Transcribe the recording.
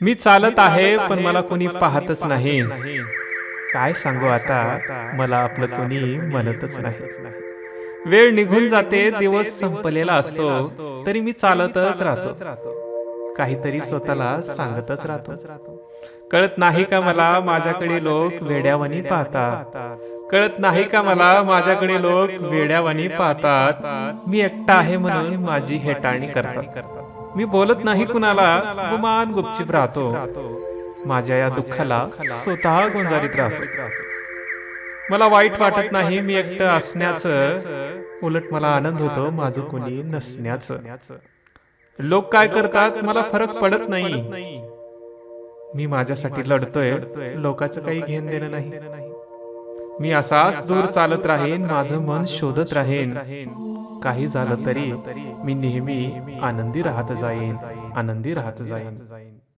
मी चालत आहे पण मला कोणी पाहतच नाही. काय सांगू आता? मला आपलं कोणी म्हणतच नाही. वेळ निघून जाते दिवस संपलेला असतो तरी मी चालतच राहतो. काहीतरी स्वतःला सांगतच राहतो. कळत नाही का मला माझ्याकडे लोक वेड्यावानी पाहतात? कळत नाही का मला? माझ्याकडे लोक वेड्यावानी पाहतात. मी एकटा आहे म्हणून माझी हेटाळणी करतात. मी बोलत नाही कुणाला गुमान गुपचिप राहतो. माझ्या या दुःखाला स्वतः गोंजारीत राहतो. मला वाईट वाटत नाही मी एकटं असण्याचं उलट मला आनंद होतो माझं कोणी नसण्याचं. लोक काय करतात? मला फरक पडत नाही. मी माझ्यासाठी लढतोय. लोकांचं काही घेण देणं नाही. मी असाच दूर चालत राहीन माझं मन शोधत राहीन. काही झालं तरी मी नेहमी आनंदी राहत जाईन आनंदी राहत जाईन.